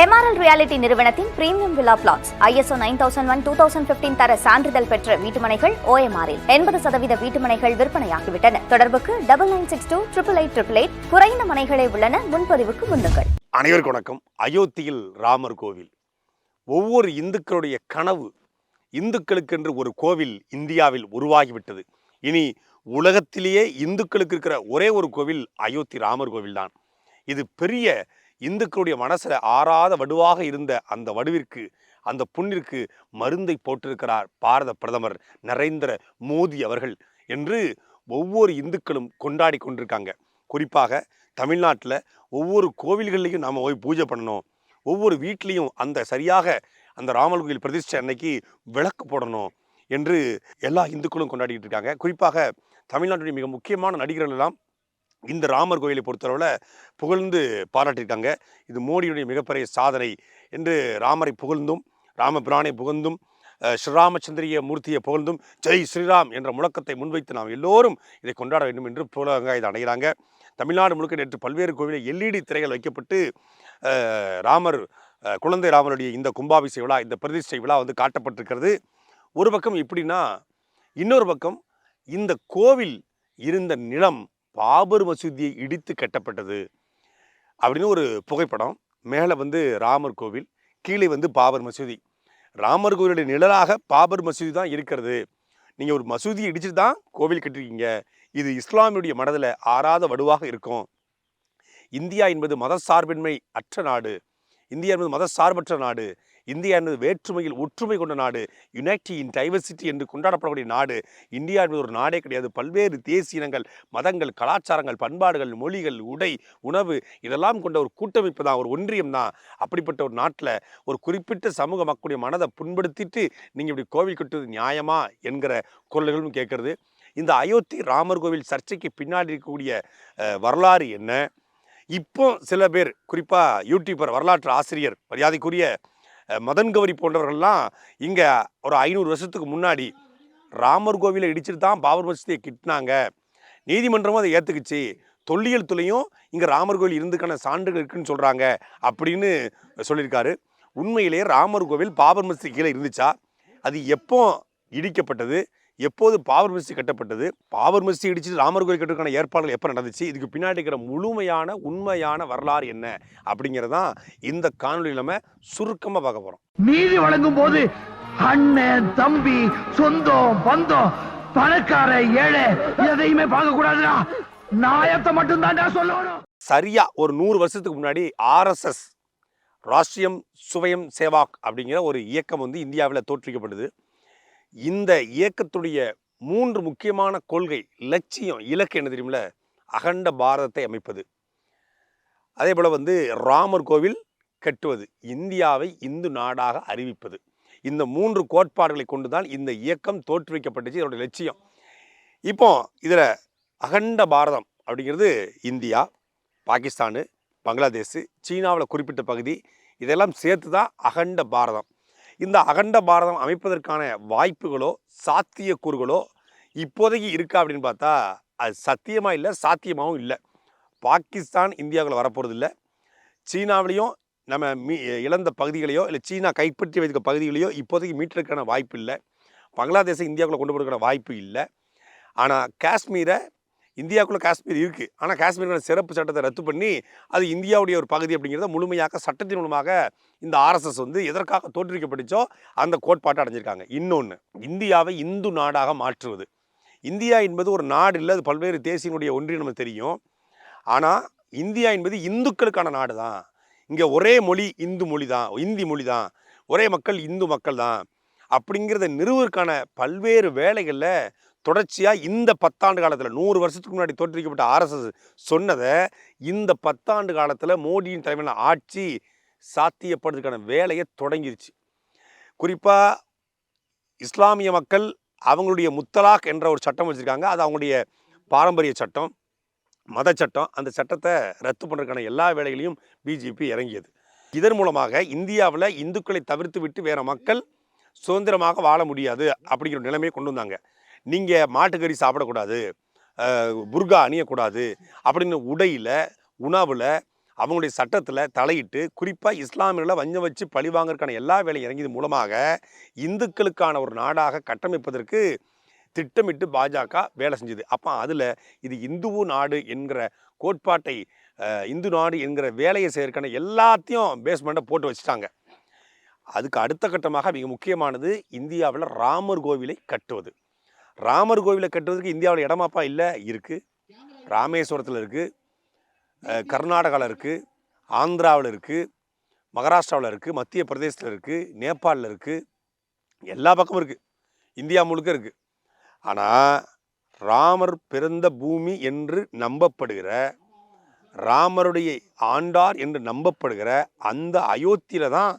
MRL reality நிறுவனத்தின் premium விழா flats ISO nine thousand one two thousand fifteen தர சான்றிதழ் பெற்ற வீட்டுமனைகள் ஓஎம்ஆரில் எண்பது சதவீத வீட்டுமனைகள் விற்பனையாகிவிட்டன. தொடர்புக்கு double nine six two triple eight triple eight குறைந்த மனைகளே உள்ளன. முன்பதிவுக்கு முன்னுங்கள். அனைவருக்கும் வணக்கம். அயோத்தியில் ராமர் கோவில். ஒவ்வொரு இந்துக்களுடைய கனவு இந்துக்களுக்கென்று ஒரு கோவில் இந்தியாவில் உருவாகிவிட்டது. இனி உலகத்திலேயே இந்துக்களுக்கு இருக்கிற ஒரே ஒரு கோவில் அயோத்தி ராமர் கோவில் தான் இது பெரிய இந்துக்களுடைய மனசில் ஆறாத வடுவாக இருந்த அந்த வடுவிற்கு அந்த புண்ணிற்கு மருந்தை போட்டிருக்கிறார் பாரத பிரதமர் நரேந்திர மோடி அவர்கள் என்று ஒவ்வொரு இந்துக்களும் கொண்டாடி கொண்டிருக்காங்க. குறிப்பாக தமிழ்நாட்டில் ஒவ்வொரு கோவில்கள்லையும் நாம் போய் பூஜை பண்ணணும். ஒவ்வொரு வீட்லேயும் அந்த சரியாக அந்த ராமர் கோயில் பிரதிஷ்டை அன்னைக்கு விளக்கு போடணும் என்று எல்லா இந்துக்களும் கொண்டாடிட்டு இருக்காங்க. குறிப்பாக தமிழ்நாட்டுடைய மிக முக்கியமான நடிகர்கள் எல்லாம் இந்த ராமர் கோயிலை பொறுத்தளவில் புகழ்ந்து பாராட்டியிருக்காங்க. இது மோடியுடைய மிகப்பெரிய சாதனை என்று ராமரை புகழ்ந்தும் ராமபிரானை புகழ்ந்தும் ஸ்ரீராமச்சந்திரிய மூர்த்தியை புகழ்ந்தும் ஜெய் ஸ்ரீராம் என்ற முழக்கத்தை முன்வைத்து நாம் எல்லோரும் இதை கொண்டாட வேண்டும் என்று புலக இதை அடைகிறாங்க தமிழ்நாடு முழுக்க நேற்று பல்வேறு கோவிலில் எல்இடி திரைகள் வைக்கப்பட்டு ராமர் குழந்தை ராமருடைய இந்த கும்பாபிஷேக விழா இந்த பிரதிஷ்டை விழா வந்து காட்டப்பட்டிருக்கிறது. ஒரு பக்கம் இப்படின்னா இன்னொரு பக்கம் இந்த கோவில் இருந்த நிலம் பாபர் மசூதியை இடித்து கட்டப்பட்டது அப்படின்னு ஒரு புகைப்படம். மேலே வந்து ராமர் கோவில் கீழே வந்து பாபர் மசூதி. ராமர் கோவிலுடைய நிழலாக பாபர் மசூதி தான் இருக்கிறது. நீங்கள் ஒரு மசூதியை இடிச்சுட்டு தான் கோவில் கட்டிருக்கீங்க. இது இஸ்லாமியுடைய மனதில் ஆறாத வடுவாக இருக்கும். இந்தியா என்பது மதசார்பின்மை அற்ற நாடு. இந்தியா என்பது மதசார்பற்ற நாடு. இந்தியா என்பது வேற்றுமையில் ஒற்றுமை கொண்ட நாடு. யுனைட்டி இன் டைவர்சிட்டி என்று கொண்டாடப்படக்கூடிய நாடு. இந்தியா என்பது ஒரு நாடே கிடையாது. பல்வேறு தேசிய இனங்கள் மதங்கள் கலாச்சாரங்கள் பண்பாடுகள் மொழிகள் உடை உணவு இதெல்லாம் கொண்ட ஒரு கூட்டமைப்பு தான் ஒரு ஒன்றியம் தான். அப்படிப்பட்ட ஒரு நாட்டில் ஒரு குறிப்பிட்ட சமூக மக்களுடைய மனதை புண்படுத்திட்டு நீங்கள் இப்படி கோவில் கட்டுவது நியாயமா என்கிற குரல்களும் கேட்கறது. இந்த அயோத்தி ராமர் கோவில் சர்ச்சைக்கு பின்னாடி இருக்கக்கூடிய வரலாறு என்ன? இப்போ சில பேர் குறிப்பாக யூடியூபர் வரலாற்று ஆசிரியர் மரியாதைக்குரிய மதன் கௌரி போன்றவர்கள்லாம் இங்கே ஒரு ஐநூறு வருஷத்துக்கு முன்னாடி ராமர் கோவிலை இடிச்சிட்டு தான் பாபர் மசூதியை கிட்டினாங்க. நீதிமன்றமும் அதை ஏற்றுக்குச்சு தொல்லியல் துறையும் இங்கே ராமர் கோவில் இருந்துக்கான சான்றுகள் இருக்குன்னு சொல்கிறாங்க அப்படின்னு சொல்லியிருக்காரு. உண்மையிலேயே ராமர் கோவில் பாபர் மசூதி கீழே இருந்துச்சா? அது எப்போ இடிக்கப்பட்டது? எப்போது பாபர் மசூதி கட்டப்பட்டது? பாபர் மசூதி இடிச்சு ராமர் கோயில் கட்டுறதுக்கான ஏற்பாடுகள் எப்போ நடந்துச்சு? இதுக்கு பின்னாடி இருக்கிற முழுமையான உண்மையான வரலாறு என்ன? அப்படிங்கிறதான் இந்த காணொலியில் நம்ம சுருக்கமாக பார்க்க போகிறோம் நீதி வழங்கும் போது அண்ணன் தம்பி சொந்தம் பந்தம் பணக்கார ஏழை எதையுமே பார்க்க கூடாதுடா. நாயத்தை மட்டும் தான்டா சொல்லணும். சரியா ஒரு நூறு வருஷத்துக்கு முன்னாடி ஆர்எஸ்எஸ் ராஷ்டிரியம் சுவயம் சேவாக் அப்படிங்கிற ஒரு இயக்கம் வந்து இந்தியாவில் தோற்றுவிக்கப்படுது இந்த இயக்கத்துடைய மூன்று முக்கியமான கொள்கை லட்சியம் இலக்கு என்ன தெரியுமில அகண்ட பாரதத்தை அமைப்பது. அதே போல் வந்து ராமர் கோவில் கட்டுவது இந்தியாவை இந்து நாடாக அறிவிப்பது. இந்த மூன்று கோட்பாடுகளை கொண்டு தான் இந்த இயக்கம் தோற்றுவிக்கப்பட்டுச்சு இதனுடைய லட்சியம். இப்போ இதில் அகண்ட பாரதம் அப்படிங்கிறது இந்தியா பாகிஸ்தானு பங்களாதேஷ் சீனாவில் குறிப்பிட்ட பகுதி இதெல்லாம் சேர்த்து தான் அகண்ட பாரதம். இந்த அகண்ட பாரதம் அமைப்பதற்கான வாய்ப்புகளோ சாத்தியக்கூறுகளோ இப்போதைக்கு இருக்கா அப்படின்னு பார்த்தா அது சத்தியமாக இல்லை சாத்தியமாகவும் இல்லை. பாகிஸ்தான் இந்தியாவுக்குள்ள வரப்போகிறது இல்லை. சீனாவிலையும் நம்ம மீ இழந்த பகுதிகளையோ இல்லை சீனா கைப்பற்றி வைத்த பகுதிகளையோ இப்போதைக்கு மீட்டெடுக்கான வாய்ப்பு இல்லை. பங்களாதேஷை இந்தியாவுக்குள்ளே கொண்டு போகிறதுக்கான வாய்ப்பு இல்லை. ஆனால் காஷ்மீரை இந்தியாவுக்குள்ள காஷ்மீர் இருக்குது ஆனால் காஷ்மீருக்கான சிறப்பு சட்டத்தை ரத்து பண்ணி அது இந்தியாவுடைய ஒரு பகுதி அப்படிங்கிறத முழுமையாக சட்டத்தின் மூலமாக இந்த ஆர்எஸ்எஸ் வந்து எதற்காக தோற்றுவிக்கப்பட்டுச்சோ அந்த கோட்பாட்டை அடைஞ்சிருக்காங்க. இன்னொன்று இந்தியாவை இந்து நாடாக மாற்றுவது. இந்தியா என்பது ஒரு நாடு இல்லை அது பல்வேறு தேசியனுடைய ஒன்றியம் நமக்கு தெரியும். ஆனால் இந்தியா என்பது இந்துக்களுக்கான நாடு தான் இங்கே ஒரே மொழி இந்து மொழி தான் இந்தி மொழி தான் ஒரே மக்கள் இந்து மக்கள் தான் அப்படிங்கிறத நிறுவதற்கான பல்வேறு வேலைகளில் தொடர்ச்சியாக இந்த பத்தாண்டு காலத்தில் நூறு வருஷத்துக்கு முன்னாடி தோற்றுவிக்கப்பட்ட ஆர்எஸ்எஸ் சொன்னதை இந்த பத்தாண்டு காலத்தில் மோடியின் தலைமையில் ஆட்சி சாத்தியப்படுறதுக்கான வேலையை தொடங்கிருச்சு. குறிப்பாக இஸ்லாமிய மக்கள் அவங்களுடைய முத்தலாக் என்ற ஒரு சட்டம் வச்சுருக்காங்க. அது அவங்களுடைய பாரம்பரிய சட்டம் மத சட்டம். அந்த சட்டத்தை ரத்து பண்ணுறதுக்கான எல்லா வேலைகளையும் பிஜேபி இறங்கியது. இதன் மூலமாக இந்தியாவில் இந்துக்களை தவிர்த்து விட்டு வேறு மக்கள் சுதந்திரமாக வாழ முடியாது அப்படிங்கிற நிலைமையை கொண்டு வந்தாங்க. நீங்கள் மாட்டுக்கறி சாப்பிடக்கூடாது புர்கா அணியக்கூடாது அப்படின்னு உடையில் உணவில் அவங்களுடைய சட்டத்தில் தலையிட்டு குறிப்பாக இஸ்லாமியர்களை வஞ்சம் வச்சு பழிவாங்கிறதுக்கான எல்லா வேலையும் இறங்கியது மூலமாக இந்துக்களுக்கான ஒரு நாடாக கட்டமைப்பதற்கு திட்டமிட்டு பாஜக வேலை செஞ்சது. அப்போ அதில் இது இந்துவு நாடு என்கிற கோட்பாட்டை இந்து நாடு என்கிற வேலையை செய்யறதுக்கான எல்லாத்தையும் பேஸ்மெண்ட்டை போட்டு வச்சுட்டாங்க. அதுக்கு அடுத்த கட்டமாக மிக முக்கியமானது இந்தியாவில் ராமர் கோவிலை கட்டுவது. ராமர் கோவிலை கட்டுறதுக்கு இந்தியாவில் இடமாப்பா இல்லை இருக்குது ராமேஸ்வரத்தில் இருக்குது கர்நாடகாவில் இருக்குது ஆந்திராவில் இருக்குது மகாராஷ்டிராவில் இருக்குது மத்திய பிரதேசத்தில் இருக்குது நேபாளில் இருக்குது எல்லா பக்கமும் இருக்குது இந்தியா முழுக்க இருக்குது ஆனால் ராமர் பிறந்த பூமி என்று நம்பப்படுகிற ராமருடைய ஆண்டார் என்று நம்பப்படுகிற அந்த அயோத்தியில தான்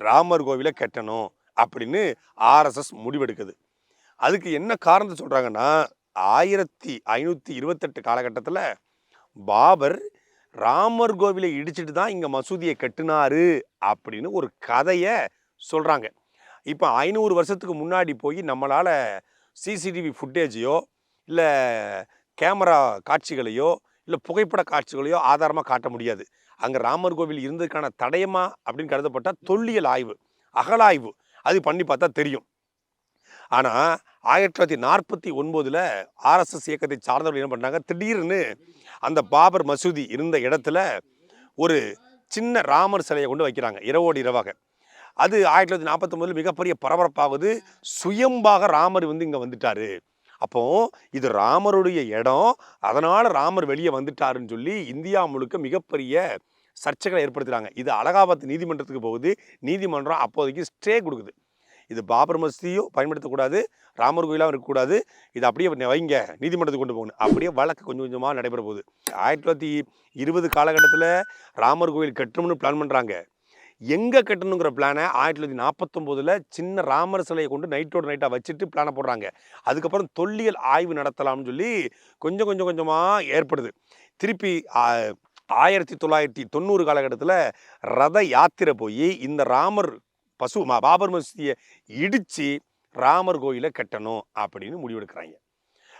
ராமர் கோவிலை கட்டணும் அப்படின்னு ஆர்எஸ்எஸ் முடிவெடுக்குது. அதுக்கு என்ன காரணத்தை சொல்கிறாங்கன்னா ஆயிரத்தி ஐநூற்றி இருபத்தெட்டு காலகட்டத்தில் பாபர் ராமர் கோவிலை இடிச்சிட்டு தான் இங்கே மசூதியை கட்டினாரு அப்படின்னு ஒரு கதையை சொல்கிறாங்க இப்போ ஐநூறு வருஷத்துக்கு முன்னாடி போய் நம்மளால் சிசிடிவி ஃபுட்டேஜையோ இல்லை கேமரா காட்சிகளையோ இல்லை புகைப்பட காட்சிகளையோ ஆதாரமாக காட்ட முடியாது. அங்கே ராமர் கோவில் இருந்ததுக்கான தடயமா அப்படின்னு கருதப்பட்டால் தொல்லியல் ஆய்வு அகலாய்வு அது பண்ணி பார்த்தா தெரியும். ஆனால் ஆயிரத்தி தொள்ளாயிரத்தி நாற்பத்தி ஒன்பதில் ஆர்எஸ்எஸ் இயக்கத்தை சார்ந்தவர்கள் என்ன பண்ணாங்க திடீர்னு அந்த பாபர் மசூதி இருந்த இடத்துல ஒரு சின்ன ராமர் சிலையை கொண்டு வைக்கிறாங்க இரவோடு இரவாக. அது ஆயிரத்தி தொள்ளாயிரத்தி நாற்பத்தொம்பதில் மிகப்பெரிய பரபரப்பாவது சுயம்பாக ராமர் வந்து இங்கே வந்துட்டாரு. அப்போ இது ராமருடைய இடம் அதனால் ராமர் வெளியே வந்துட்டாருன்னு சொல்லி இந்தியா முழுக்க மிகப்பெரிய சர்ச்சைகளை ஏற்படுத்துகிறாங்க இது அலகாபாத் நீதிமன்றத்துக்கு போகுது. நீதிமன்றம் அப்போதைக்கு ஸ்டே கொடுக்குது. இது பாபர் மசூதியும் பயன்படுத்தக்கூடாது ராமர் கோயிலாகவும் இருக்கக்கூடாது. இது அப்படியே வைங்க நீதிமன்றத்துக்கு கொண்டு போகணும் அப்படியே வழக்கு கொஞ்சம் கொஞ்சமாக நடைபெற போகுது. ஆயிரத்தி தொள்ளாயிரத்தி இருபது காலகட்டத்தில் ராமர் கோயில் கட்டணும்னு பிளான் பண்ணுறாங்க எங்கே கட்டணுங்கிற பிளானை ஆயிரத்தி தொள்ளாயிரத்தி நாற்பத்தொம்போதில் சின்ன ராமர் சிலையை கொண்டு நைட்டோட நைட்டாக வச்சுட்டு பிளானை போடுறாங்க. அதுக்கப்புறம் தொல்லியல் ஆய்வு நடத்தலாம்னு சொல்லி கொஞ்சம் கொஞ்சம் கொஞ்சமாக ஏற்படுது. திருப்பி ஆயிரத்தி தொள்ளாயிரத்தி தொண்ணூறு காலகட்டத்தில் ரத யாத்திரை போய் இந்த ராமர் பசு மா- பாபர் மசூதியை இடித்து ராமர் கோயிலை கட்டணும் அப்படின்னு முடிவெடுக்கிறாங்க.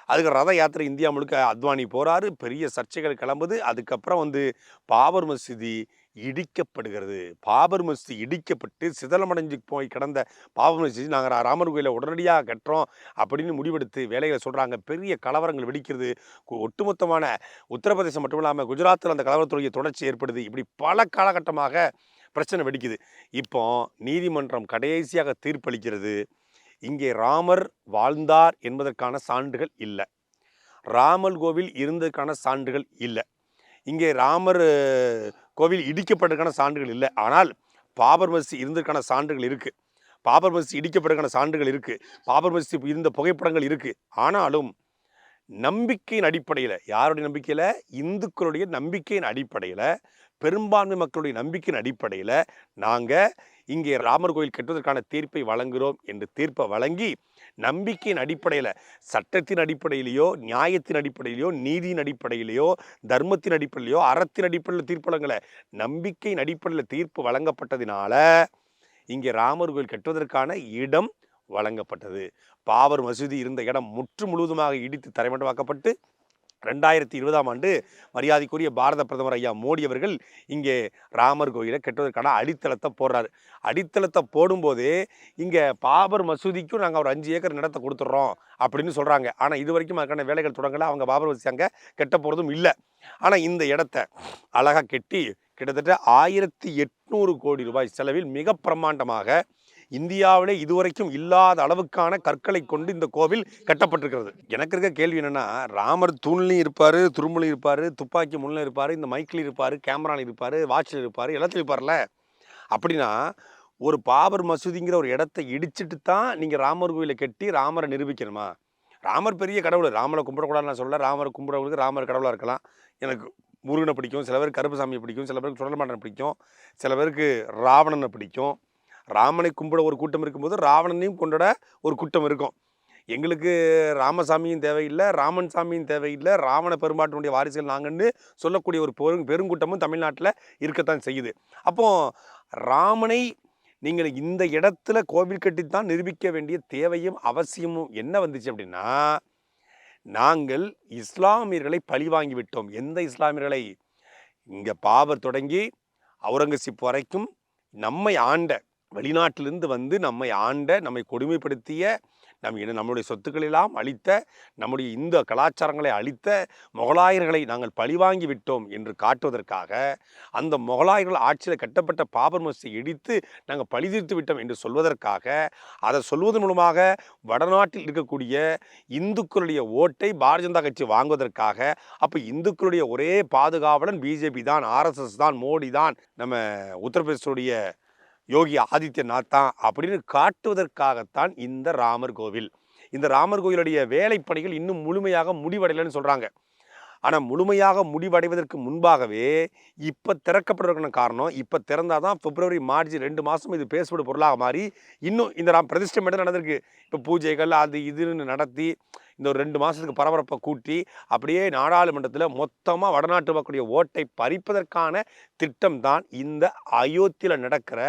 அதுக்கு ரத யாத்திரை இந்தியா முழுக்க அத்வானி போறாரு. பெரிய சர்ச்சைகள் கிளம்புது. அதுக்கப்புறம் வந்து பாபர் மசூதி இடிக்கப்படுகிறது. பாபர் மசூதி இடிக்கப்பட்டு சிதலமடைஞ்சு போய் கிடந்த பாபர் மசூதி நாங்கள் ராமர் கோயிலை உடனடியாக கட்டுறோம் அப்படின்னு முடிவெடுத்து வேலைகளை சொல்கிறாங்க பெரிய கலவரங்கள் வெடிக்கிறது. ஒட்டுமொத்தமான உத்தரப்பிரதேசம் மட்டும் இல்லாமல் குஜராத்தில் அந்த கலவரத்துடைய தொடர்ச்சி ஏற்படுது. இப்படி பல காலகட்டமாக பிரச்சனை வெடிக்குது. இப்போ நீதிமன்றம் கடைசியாக தீர்ப்பளிக்கிறது இங்கே ராமர் வாழ்ந்தார் என்பதற்கான சான்றுகள் இல்லை. ராமர் கோவில் இருந்ததுக்கான சான்றுகள் இல்லை. இங்கே ராமர் கோவில் இடிக்கப்பட்டதுக்கான சான்றுகள் இல்லை. ஆனால் பாபர் மசி இருந்ததுக்கான சான்றுகள் இருக்குது பாபர் மசி இடிக்கப்பட்டதுக்கான சான்றுகள் இருக்குது பாபர் மசி இருந்த புகைப்படங்கள் இருக்குது ஆனாலும் நம்பிக்கையின் அடிப்படையில் யாருடைய நம்பிக்கையில்? இந்துக்களுடைய நம்பிக்கையின் அடிப்படையில் பெரும்பான்மை மக்களுடைய நம்பிக்கையின் அடிப்படையில் நாங்கள் இங்கே ராமர் கோயில் கட்டுவதற்கான தீர்ப்பை வழங்குகிறோம் என்று தீர்ப்பை வழங்கி நம்பிக்கையின் அடிப்படையில் சட்டத்தின் அடிப்படையிலேயோ நியாயத்தின் அடிப்படையிலையோ நீதியின் அடிப்படையிலையோ தர்மத்தின் அடிப்படையிலையோ அறத்தின் அடிப்படையில் தீர்ப்பு வழங்கலை நம்பிக்கையின் அடிப்படையில் தீர்ப்பு வழங்கப்பட்டதினால இங்கே ராமர் கோயில் கட்டுவதற்கான இடம் வழங்கப்பட்டது. பாவர் மசூதி இருந்த இடம் முற்று முழுவதுமாக இடித்து தரைமட்டமாக்கப்பட்டு ரெண்டாயிரத்தி இருபதாம் ஆண்டு மரியாதைக்குரிய பாரத பிரதமர் ஐயா மோடி அவர்கள் இங்கே ராமர் கோயிலை கட்டுவதற்கான அடித்தளத்தை போடுறாரு. அடித்தளத்தை போடும்போதே இங்கே பாபர் மசூதிக்கும் நாங்கள் ஒரு அஞ்சு ஏக்கர் நிலத்தை கொடுத்துட்றோம் அப்படின்னு சொல்கிறாங்க ஆனால் இது வரைக்கும் அதுக்கான வேலைகள் தொடங்கலை. அவங்க பாபர் மசூதி அங்கே போகிறதும் இல்லை. ஆனால் இந்த இடத்த அழகாக கெட்டி கிட்டத்தட்ட ஆயிரத்தி எட்நூறு கோடி ரூபாய் செலவில் மிக பிரம்மாண்டமாக இந்தியாவிலே இதுவரைக்கும் இல்லாத அளவுக்கான கற்களை கொண்டு இந்த கோவில் கட்டப்பட்டிருக்கிறது. எனக்கு இருக்க கேள்வி என்னென்னா ராமர் தூண்லையும் இருப்பார் துரும்புலையும் இருப்பார் துப்பாக்கி முன்னில் இருப்பார் இந்த மைக்கில் இருப்பார் கேமராவில் இருப்பார் வாட்சில் இருப்பார் எல்லாத்துலையும் இருப்பார்ல? அப்படின்னா ஒரு பாபர் மசூதிங்கிற ஒரு இடத்த இடிச்சிட்டு தான் நீங்கள் ராமர் கோயிலை கட்டி ராமரை நிரூபிக்கணுமா? ராமர் பெரிய கடவுள் ராமரை கும்பிடக்கூடாதுன்னு நான் சொல்ல ராமரை கும்பிடவங்களுக்கு ராமர் கடவுளாக இருக்கலாம். எனக்கு முருகனை பிடிக்கும் சில பேருக்கு கருப்புசாமியை பிடிக்கும் சில பேருக்கு சுடலமாண்டனை பிடிக்கும் சில பேருக்கு ராவணனை பிடிக்கும் ராமனை கும்பிட ஒரு கூட்டம் இருக்கும்போது ராவணனையும் கொண்டாட ஒரு கூட்டம் இருக்கும். எங்களுக்கு ராமசாமியும் தேவையில்லை ராமன் சாமியும் தேவையில்லை ராவண பெரும்பாட்டினுடைய வாரிசுகள் நாங்கன்னு சொல்லக்கூடிய ஒரு பெரும் பெருங்கூட்டமும் தமிழ்நாட்டில் இருக்கத்தான் செய்யுது. அப்போ ராமனை நீங்கள் இந்த இடத்துல கோவில் கட்டித்தான் நிரூபிக்க வேண்டிய தேவையும் அவசியமும் என்ன வந்துச்சு அப்படின்னா நாங்கள் இஸ்லாமியர்களை பழி வாங்கி விட்டோம். எந்த இஸ்லாமியர்களை? இங்கே பாபர் தொடங்கி அவுரங்கசீப் வரைக்கும் நம்மை ஆண்ட வெளிநாட்டிலிருந்து வந்து நம்மை ஆண்ட நம்மை கொடுமைப்படுத்திய நம் நம்முடைய சொத்துக்களெல்லாம் அழித்த நம்முடைய இந்த கலாச்சாரங்களை அழித்த முகலாயர்களை நாங்கள் பழிவாங்கி விட்டோம் என்று காட்டுவதற்காக அந்த முகலாயர்கள் ஆட்சியில் கட்டப்பட்ட பாபர் மசூதியை இடித்து நாங்கள் பழிதீர்த்து விட்டோம் என்று சொல்வதற்காக அதை சொல்வதன் மூலமாக வடநாட்டில் இருக்கக்கூடிய இந்துக்களுடைய ஓட்டை பாரதிய ஜனதா கட்சி வாங்குவதற்காக அப்போ இந்துக்களுடைய ஒரே பாதுகாவலன் பிஜேபி தான் ஆர்எஸ்எஸ் தான் மோடி தான் நம்ம உத்தரப்பிரதேசனுடைய யோகி ஆதித்யநாத் தான் அப்படின்னு காட்டுவதற்காகத்தான் இந்த ராமர் கோவில். இந்த ராமர் கோயிலுடைய வேலைப்பணிகள் இன்னும் முழுமையாக முடிவடையலைன்னு சொல்கிறாங்க ஆனால் முழுமையாக முடிவடைவதற்கு முன்பாகவே இப்போ திறக்கப்படுறதுக்கான காரணம் இப்போ திறந்தால் தான் பிப்ரவரி மார்ச் ரெண்டு மாதம் இது பேசப்படும் பொருளாக மாறி இன்னும் இந்த ராம் பிரதிஷ்டை மட்டும் நடந்திருக்கு. இப்போ பூஜைகள் அது இதுன்னு நடத்தி இந்த ஒரு ரெண்டு மாதத்துக்கு பரபரப்பை கூட்டி அப்படியே நாடாளுமன்றத்தில் மொத்தமாக வடநாட்டு மக்களுடைய ஓட்டை பறிப்பதற்கான திட்டம் தான் இந்த அயோத்தியில் நடக்கிற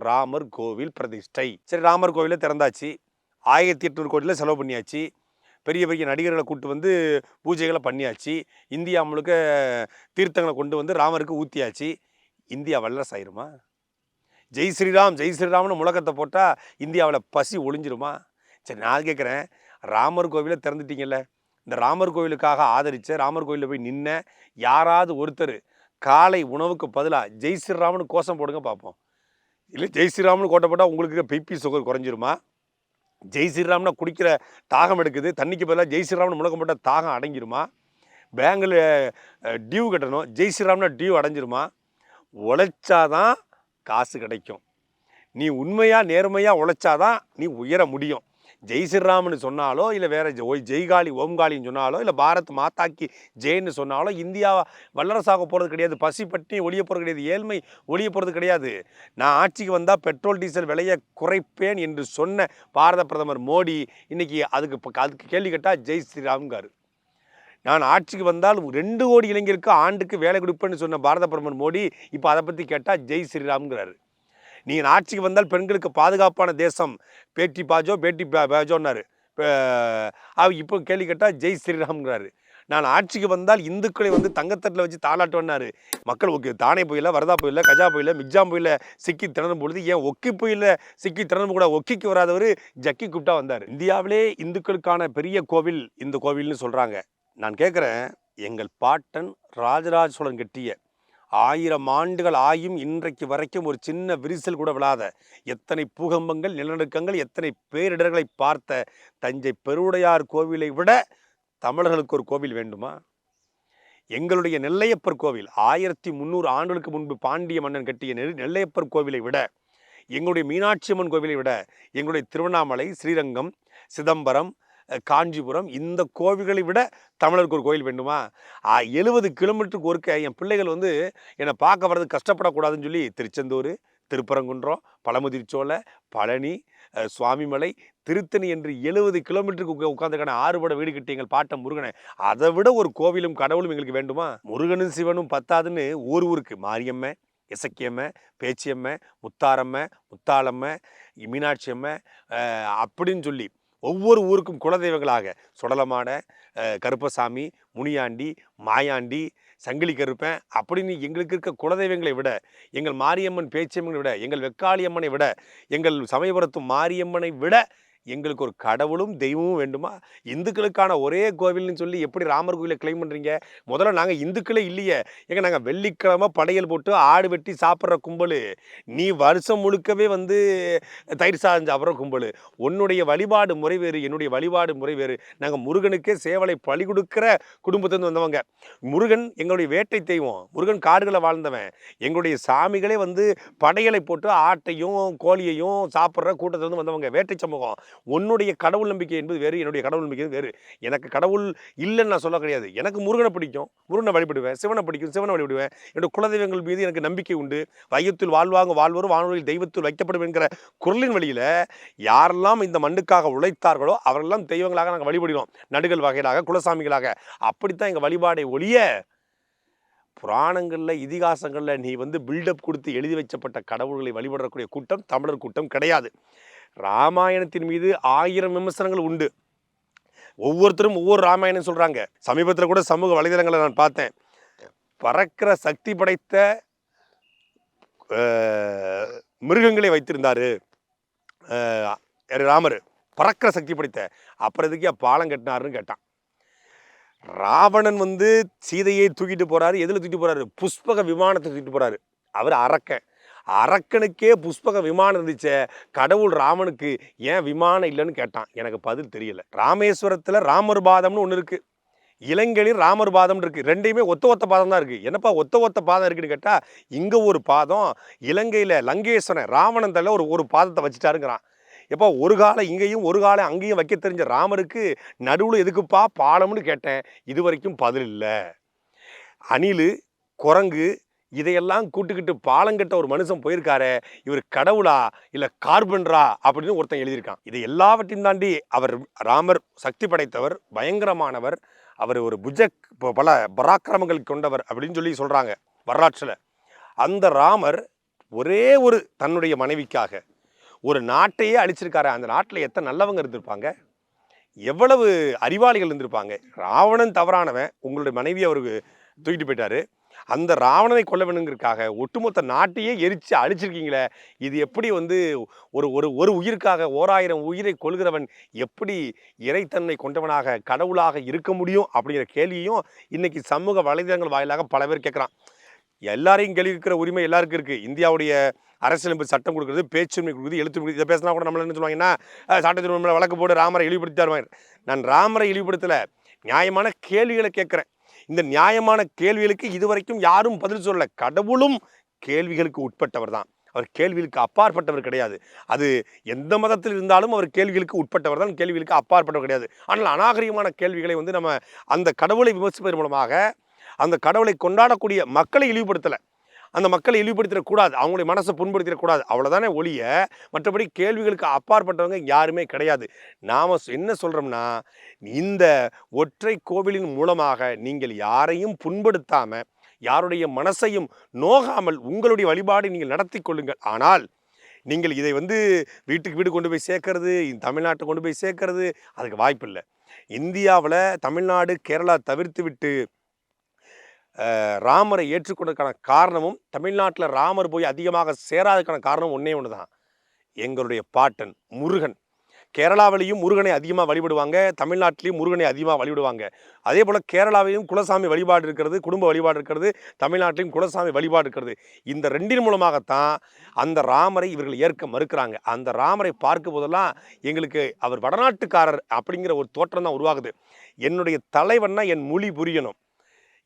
ராமர் கோவில் பிரதிஷ்டை. சரி ராமர் கோவிலை திறந்தாச்சு. ஆயிரத்தி எட்நூறு கோடியில் செலவு பண்ணியாச்சு. பெரிய பெரிய நடிகர்களை கூட்டு வந்து பூஜைகளை பண்ணியாச்சு. இந்தியா முழுக்க தீர்த்தங்களை கொண்டு வந்து ராமருக்கு ஊற்றியாச்சு இந்தியா வல்லரசு ஆயிருமா? ஜெய் ஸ்ரீராம் ஜெய் ஸ்ரீராம்னு முழக்கத்தை போட்டால் இந்தியாவில் பசி ஒளிஞ்சிருமா? சரி நான் கேட்குறேன் ராமர் கோவிலை திறந்துட்டீங்கல்ல. இந்த ராமர் கோவிலுக்காக ஆதரித்த ராமர் கோவிலில் போய் நின்ன யாராவது ஒருத்தர் காலை உணவுக்கு பதிலாக ஜெய் ஸ்ரீராம்னு கோஷம் போடுங்க பார்ப்போம் இல்லை ஜெய் ஸ்ரீராம்னு கோட்டை போட்டால் உங்களுக்கு பிபி சுகர் குறைஞ்சிருமா? ஜெய் ஸ்ரீராம்னா குடிக்கிற தாகம் எடுக்குது. தண்ணிக்கு பதிலாக ஜெய் ஸ்ரீராம்னு முழக்கம் போட்டால் தாகம் அடங்கிருமா? பேங்கில் டியூ கட்டணும். ஜெய் ஸ்ரீராம்னா டியூ அடைஞ்சிருமா? உழைச்சாதான் காசு கிடைக்கும். நீ உண்மையாக நேர்மையாக உழைச்சாதான் நீ உயர முடியும். ஜெய் ஸ்ரீராம்னு சொன்னாலோ இல்லை வேற ஜெ- ஜெய்காலி ஓம்காலின்னு சொன்னாலோ இல்லை பாரத் மாதாக்கி ஜெயின்னு சொன்னாலோ இந்தியா வல்லரசாக போகிறது கிடையாது. பசி பட்டினி ஒழிய போகிறது கிடையாது. ஏழ்மை ஒழிய போகிறது கிடையாது. நான் ஆட்சிக்கு வந்தால் பெட்ரோல் டீசல் விலையை குறைப்பேன் என்று சொன்ன பாரத பிரதமர் மோடி இன்னைக்கு அதுக்கு அதுக்கு கேள்வி கேட்டால் ஜெய் ஸ்ரீராம்காரு நான் ஆட்சிக்கு வந்தால் ரெண்டு கோடி இளைஞருக்கு ஆண்டுக்கு வேலை கொடுப்பேன்னு சொன்ன பாரத பிரதமர் மோடி இப்போ அதை பற்றி கேட்டால் ஜெய் ஸ்ரீராம்ங்கிறாரு நீங்கள் ஆட்சிக்கு வந்தால் பெண்களுக்கு பாதுகாப்பான தேசம். பேட்டி பாஜோ பேட்டி பா- பாஜோன்னாரு. அவர் இப்போ கேள்வி கேட்டால் ஜெய் ஸ்ரீராம்ங்கிறாரு. நான் ஆட்சிக்கு வந்தால் இந்துக்களை வந்து தங்கத்தட்டில் வச்சு தாளாட்டுவேன்னாரு. மக்கள் ஓகே தானே புயல வரதா புயல கஜா புயல மிக்ஜாம் புயல சிக்கி திணறும் பொழுது ஏன் ஒக்கி புயல சிக்கி திணறும் கூட ஒக்கிக்கு வராதவர் ஜக்கி கூப்பிட்டா வந்தார். இந்தியாவிலே இந்துக்களுக்கான பெரிய கோவில் இந்த கோவில்னு சொல்கிறாங்க நான் கேட்குறேன் எங்கள் பாட்டன் ராஜராஜ சோழன் கட்டிய ஆயிரம் ஆண்டுகள் ஆயும் இன்றைக்கு வரைக்கும் ஒரு சின்ன விரிசல் கூட விழாத எத்தனை பூகம்பங்கள் நிலநடுக்கங்கள் எத்தனை பேரிடர்களை பார்த்த தஞ்சை பெருவுடையார் கோவிலை விட தமிழர்களுக்கு ஒரு கோவில் வேண்டுமா? எங்களுடைய நெல்லையப்பர் கோவில் ஆயிரத்தி முந்நூறு ஆண்டுகளுக்கு முன்பு பாண்டிய மன்னன் கட்டிய நெல் நெல்லையப்பர் கோவிலை விட எங்களுடைய மீனாட்சி அம்மன் கோவிலை விட எங்களுடைய திருவண்ணாமலை ஸ்ரீரங்கம் சிதம்பரம் காஞ்சிபுரம். இந்த கோவில்களை விட தமிழருக்கு ஒரு கோவில் வேண்டுமா? எழுபது கிலோமீட்டருக்கு ஒருக்க என் பிள்ளைகள் வந்து என்னை பார்க்க வர்றது கஷ்டப்படக்கூடாதுன்னு சொல்லி திருச்செந்தூர் திருப்பரங்குன்றம் பழமுதிர்ச்சோலை பழனி சுவாமிமலை திருத்தணி என்று எழுபது கிலோமீட்டருக்கு உட்காந்துக்கான ஆறுபட வீடு கட்டி எங்கள் பாட்டம் முருகனை. அதை விட ஒரு கோவிலும் கடவுளும் எங்களுக்கு வேண்டுமா? முருகனும் சிவனும் பத்தாதுன்னு ஊர் ஊருக்கு. மாரியம்ம இசக்கியம்ம பேச்சியம்ம முத்தாரம்ம முத்தாளம்ம மீனாட்சி அம்மை அப்படின்னு சொல்லி ஒவ்வொரு ஊருக்கும் குலதெய்வங்களாக. சுடலமாட கருப்பசாமி முனியாண்டி மாயாண்டி சங்கிலி கருப்பேன் அப்படின்னு எங்களுக்கு இருக்க குலதெய்வங்களை விட எங்கள் மாரியம்மன் பேச்சியம்மனை விட எங்கள் வெக்காளியம்மனை விட எங்கள் சமயபுரத்து மாரியம்மனை விட எங்களுக்கு ஒரு கடவுளும் தெய்வமும் வேண்டுமா? இந்துக்களுக்கான ஒரே கோவில்னு சொல்லி எப்படி ராமர் கோவிலை கிளைம் பண்ணுறீங்க முதல்ல நாங்கள் இந்துக்களே இல்லையே. ஏங்க நாங்கள் வெள்ளிக்கிழமை படையல் போட்டு ஆடு வெட்டி சாப்பிட்ற கும்பல். நீ வருஷம் முழுக்கவே வந்து தயிர் சாதம் சாப்பிட்ற கும்பல். உன்னுடைய வழிபாடு முறை வேறு என்னுடைய வழிபாடு முறை வேறு நாங்கள் முருகனுக்கே சேவலை பழி கொடுக்குற குடும்பத்திலேருந்து வந்தவங்க. முருகன் எங்களுடைய வேட்டை தெய்வம். முருகன் காடுகளை வாழ்ந்தவன். எங்களுடைய சாமிகளே வந்து படையலை போட்டு ஆட்டையும் கோழியையும் சாப்பிட்ற கூட்டத்திலேருந்து வந்தவங்க. வேட்டை சமூகம். உன்னுடைய கடவுள் நம்பிக்கை என்பது வேறு என்னுடைய கடவுள் நம்பிக்கை வேறு. எனக்கு கடவுள் இல்லைன்னு நான் சொல்ல கிடையாது. எனக்கு முருகனை பிடிக்கும். முருகனை வழிபடுவேன். சிவனை பிடிக்கும். சிவனை வழிபடுவேன். என்னுடைய குலதெய்வங்கள் மீது எனக்கு நம்பிக்கை உண்டு. வையத்தில் வாழ்வாங்க வாழ்வரும் வானொலியில் தெய்வத்தில் வைக்கப்படும் என்கிற குரலின் வழியில் யாரெல்லாம் இந்த மண்ணுக்காக உழைத்தார்களோ அவரெல்லாம் தெய்வங்களாக நாங்கள் வழிபடுகிறோம். நடுகள் வகையிலாக குலசாமிகளாக. அப்படித்தான் எங்கள் வழிபாடை ஒழிய புராணங்களில் இதிகாசங்களில் நீ வந்து பில்டப் கொடுத்து எழுதி வைக்கப்பட்ட கடவுள்களை வழிபடக்கூடிய கூட்டம் தமிழர் கூட்டம் கிடையாது. ராமாயணத்தின் மீது ஆயிரம் விமர்சனங்கள் உண்டு. ஒவ்வொருத்தரும் ஒவ்வொரு ராமாயணம் சொல்கிறாங்க சமீபத்தில் கூட சமூக வலைதளங்களை நான் பார்த்தேன். பறக்கிற சக்தி படைத்த மிருகங்களை வைத்திருந்தார். ராமர். பறக்கிற சக்தி படைத்த. அப்புறம் இதுக்கே பாலம் கட்டினாருன்னு கேட்டான். ராவணன் வந்து சீதையை தூக்கிட்டு போகிறாரு எதில் தூக்கிட்டு போகிறாரு புஷ்பக விமானத்தை தூக்கிட்டு போகிறாரு அவர் அரக்கன். அரக்கனுக்கே புஷ்பக விமானம் இருந்துச்சே கடவுள் ராமனுக்கு ஏன் விமானம் இல்லைன்னு கேட்டான். எனக்கு பதில் தெரியல. ராமேஸ்வரத்தில் ராமர் பாதம்னு ஒன்று இருக்கு. இலங்கையில் ராமர் பாதம் இருக்கு. ரெண்டையுமே ஒத்த ஒத்த பாதம் தான் இருக்கு. என்னப்பா ஒத்த ஒத்த பாதம் இருக்குன்னு கேட்டால் இங்கே ஒரு பாதம் இலங்கையில் லங்கேஸ்வரன் ராவணன் தலை ஒரு ஒரு பாதத்தை வச்சுட்டாருங்கிறான். எப்போ ஒரு காலம் இங்கேயும் ஒரு காலம் அங்கேயும் வைக்க தெரிஞ்ச ராமருக்கு நடுவில் எதுக்குப்பா பாலம்னு கேட்டேன். இது வரைக்கும் பதில் இல்லை. அணில் குரங்கு இதையெல்லாம் கூட்டுக்கிட்டு பாலங்கட்ட ஒரு மனுஷன் போயிருக்காரு இவர் கடவுளா இல்லை கார்பன்ரா அப்படின்னு ஒருத்தன் எழுதியிருக்கான். இதை எல்லாவற்றையும் தாண்டி அவர் ராமர் சக்தி படைத்தவர் பயங்கரமானவர் அவர் ஒரு புஜ பல பராக்கிரமங்கள் கொண்டவர் அப்படின்னு சொல்லி சொல்கிறாங்க வரலாற்றில். அந்த ராமர் ஒரே ஒரு தன்னுடைய மனைவிக்காக ஒரு நாட்டையே அழிச்சிருக்காரு. அந்த நாட்டில் எத்தனை நல்லவங்க இருந்திருப்பாங்க? எவ்வளவு அறிவாளிகள் இருந்திருப்பாங்க? ராவணன் தவறானவன். உங்களுடைய மனைவி அவருக்கு தூக்கிட்டு போயிட்டாரு. அந்த ராவணனை கொல்ல வேணுங்கிறதுக்காக ஒட்டுமொத்த நாட்டையே எரித்து அழிச்சிருக்கீங்களே இது எப்படி வந்து ஒரு ஒரு ஒரு உயிருக்காக ஓராயிரம் உயிரை கொள்கிறவன் எப்படி இறைத்தன்மை கொண்டவனாக கடவுளாக இருக்க முடியும் அப்படிங்கிற கேள்வியும் இன்றைக்கி சமூக வலைதளங்கள் வாயிலாக பல பேர் கேட்குறான். எல்லாரையும் கேள்விக்கிற உரிமை எல்லாருக்கும் இருக்குது இந்தியாவுடைய அரசியலமைப்பு சட்டம் கொடுக்குறது பேச்சுரிமை கொடுக்குறது எழுத்து இதை பேசினா கூட நம்மள என்ன சொல்லுவாங்கன்னா சட்டத்தின் மேலே வழக்கு போட்டு ராமரை இழிவுபடுத்தாருவாங்க நான் ராமரை இழிவுபடுத்தலை. நியாயமான கேள்விகளை கேட்குறேன். இந்த நியாயமான கேள்விகளுக்கு இதுவரைக்கும் யாரும் பதில் சொல்லலை. கடவுளும் கேள்விகளுக்கு உட்பட்டவர் தான். அவர் கேள்விகளுக்கு அப்பாற்பட்டவர் கிடையாது. அது எந்த மதத்தில் இருந்தாலும் அவர் கேள்விகளுக்கு உட்பட்டவர் தான். கேள்விகளுக்கு அப்பாற்பட்டவர் கிடையாது. ஆனால் அநாகரிகமான கேள்விகளை வந்து நம்ம அந்த கடவுளை விமர்சிப்பதன் மூலமாக அந்த கடவுளை கொண்டாடக்கூடிய மக்களை இழிவுபடுத்தலை. அந்த மக்களை இழிவுபடுத்திடக்கூடாது அவங்களுடைய மனசை புண்படுத்திடக்கூடாது. அவ்வளோதானே ஒழிய மற்றபடி கேள்விகளுக்கு அப்பாற்பட்டவங்க யாருமே கிடையாது. நாம் என்ன சொல்கிறோம்னா இந்த ஒற்றை கோவிலின் மூலமாக நீங்கள் யாரையும் புண்படுத்தாமல் யாருடைய மனசையும் நோகாமல் உங்களுடைய வழிபாடு நீங்கள் நடத்தி கொள்ளுங்கள். ஆனால் நீங்கள் இதை வந்து வீட்டுக்கு வீடு கொண்டு போய் சேர்க்கறது தமிழ்நாட்டை கொண்டு போய் சேர்க்கறது அதுக்கு வாய்ப்பு இல்லை இந்தியாவில் தமிழ்நாடு கேரளா தவிர்த்து விட்டு ராமரை ஏற்றுக்கொண்டதுக்கான காரணமும் தமிழ்நாட்டில் ராமர் போய் அதிகமாக சேராததுக்கான காரணம் ஒன்றே ஒன்று தான். எங்களுடைய பாட்டன் முருகன். கேரளாவிலையும் முருகனை அதிகமாக வழிபடுவாங்க தமிழ்நாட்டிலையும் முருகனை அதிகமாக வழிபடுவாங்க. அதே போல் கேரளாவிலையும் குலசாமி வழிபாடு இருக்கிறது குடும்ப வழிபாடு இருக்கிறது தமிழ்நாட்டிலையும் குலசாமி வழிபாடு இருக்கிறது. இந்த ரெண்டின் மூலமாகத்தான் அந்த ராமரை இவர்கள் ஏற்க மறுக்கிறாங்க. அந்த ராமரை பார்க்கும் போதெல்லாம் எங்களுக்கு அவர் வடநாட்டுக்காரர் அப்படிங்கிற ஒரு தோற்றம் தான் உருவாகுது. என்னுடைய தலைவன்னா என் மொழி புரியணும்.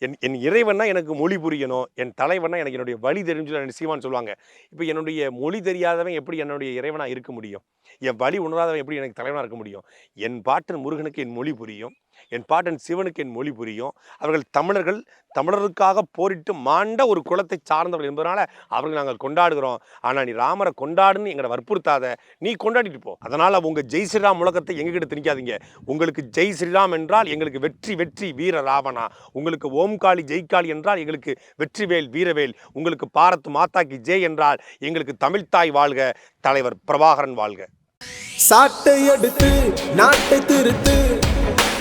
என் என் இறைவனா எனக்கு மொழி புரியணும் என் தலைவன்னா எனக்கு என்னுடைய வழி தெரிஞ்சு எனக்கு சொல்லுவாங்க. இப்போ என்னுடைய மொழி தெரியாதவன் எப்படி என்னுடைய இறைவனாக இருக்க முடியும்? என் வழி உணராதவன் எப்படி எனக்கு தலைவனாக இருக்க முடியும்? என் பாட்டன் முருகனுக்கு என் மொழி புரியும். என் பாட்டன் சிவனுக்கு என் மொழி புரியும். அவர்கள் தமிழர்கள் தமிழருக்காக போரிட்டு மாண்ட ஒரு குலத்தை சார்ந்தவர்கள் என்பதனால அவர்கள் நாங்கள் கொண்டாடுகிறோம். ஆனால் நீ ராமரை கொண்டாடுன்னு எங்களை வற்புறுத்தாத. நீ கொண்டாடிட்டு போ. அதனால் உங்கள் ஜெய் ஸ்ரீராம் முழக்கத்தை எங்ககிட்ட திணிக்காதீங்க. உங்களுக்கு ஜெய் ஸ்ரீராம் என்றால் எங்களுக்கு வெற்றி வெற்றி வீர ராவணா. உங்களுக்கு ஓம்காளி ஜெய்காளி என்றால் எங்களுக்கு வெற்றிவேல் வீரவேல். உங்களுக்கு பாரத் மாதா கி ஜெய் என்றால் எங்களுக்கு தமிழ்தாய் வாழ்க தலைவர் பிரபாகரன் வாழ்க. சாட்டை எடுத்து நாட்டை திருத்து